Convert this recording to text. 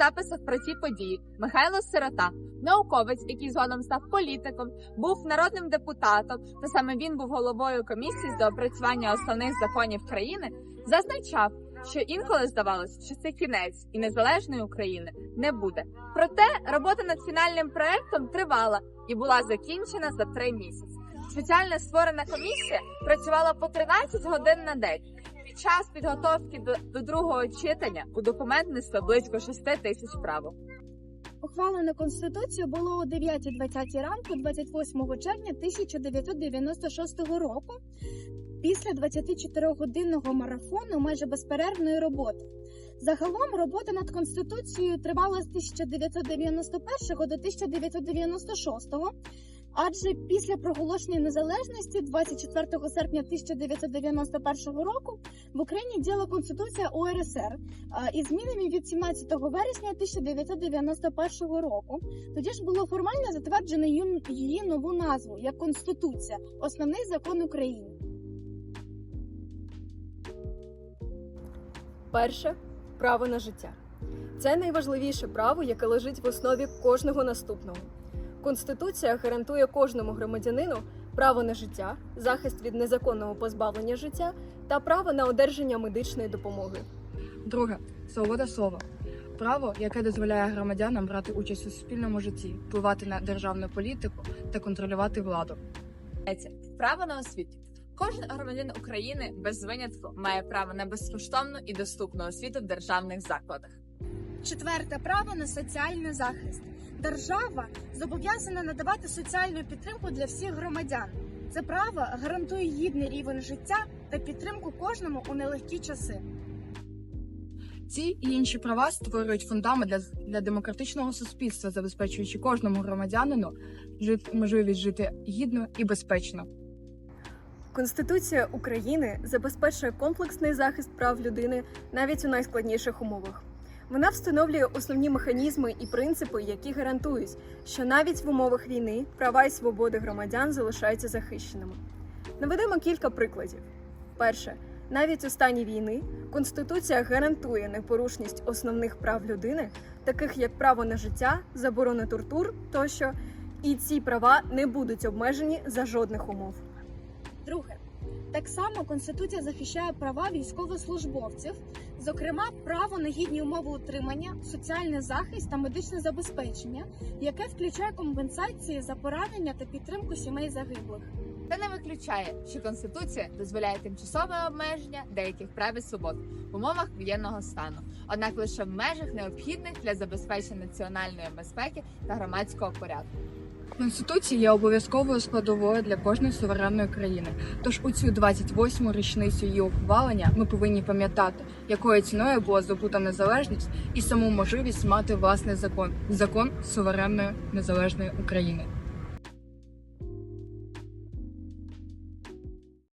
записах про ці події Михайло Сирота, науковець, який згодом став політиком, був народним депутатом, та саме він був головою комісії з доопрацювання основних законів країни, зазначав, що інколи здавалось, що це кінець і незалежної України не буде. Проте робота над фінальним проектом тривала і була закінчена за три місяці. Спеціально створена комісія працювала по 13 годин на день. Під час підготовки до, до другого читання у документ несли близько 6 тисяч правок. Ухвалено Конституцію було о 9.20 ранку 28 червня 1996 року після 24-годинного марафону майже безперервної роботи. Загалом робота над Конституцією тривала з 1991 до 1996, адже після проголошення незалежності 24 серпня 1991 року в Україні діяла Конституція УРСР а, із змінами від 17 вересня 1991 року. Тоді ж було формально затверджено її нову назву як Конституція, основний закон України. Перше право на життя. Це найважливіше право, яке лежить в основі кожного наступного. Конституція гарантує кожному громадянину право на життя, захист від незаконного позбавлення життя та право на одержання медичної допомоги. Друге свобода слова. Право, яке дозволяє громадянам брати участь у суспільному житті, впливати на державну політику та контролювати владу. Третє право на освіту. Кожен громадянин України без винятку має право на безкоштовну і доступну освіту в державних закладах. Четверте право на соціальний захист. Держава зобов'язана надавати соціальну підтримку для всіх громадян. Це право гарантує гідний рівень життя та підтримку кожному у нелегкі часи. Ці і інші права створюють фундамент для, для демократичного суспільства, забезпечуючи кожному громадянину жит, можливість жити гідно і безпечно. Конституція України забезпечує комплексний захист прав людини навіть у найскладніших умовах. Вона встановлює основні механізми і принципи, які гарантують, що навіть в умовах війни права і свободи громадян залишаються захищеними. Наведемо кілька прикладів. Перше, навіть у стані війни Конституція гарантує непорушність основних прав людини, таких як право на життя, заборона тортур тощо, і ці права не будуть обмежені за жодних умов. Друге, так само Конституція захищає права військовослужбовців, зокрема право на гідні умови утримання, соціальний захист та медичне забезпечення, яке включає компенсації за поранення та підтримку сімей загиблих. Це не виключає, що Конституція дозволяє тимчасове обмеження деяких прав і свобод в умовах воєнного стану, однак лише в межах необхідних для забезпечення національної безпеки та громадського порядку. Конституція є обов'язковою складовою для кожної суверенної країни. Тож у цю 28-му річницю її ухвалення ми повинні пам'ятати, якою ціною була здобута незалежність і саму можливість мати власний закон закон суверенної незалежної України.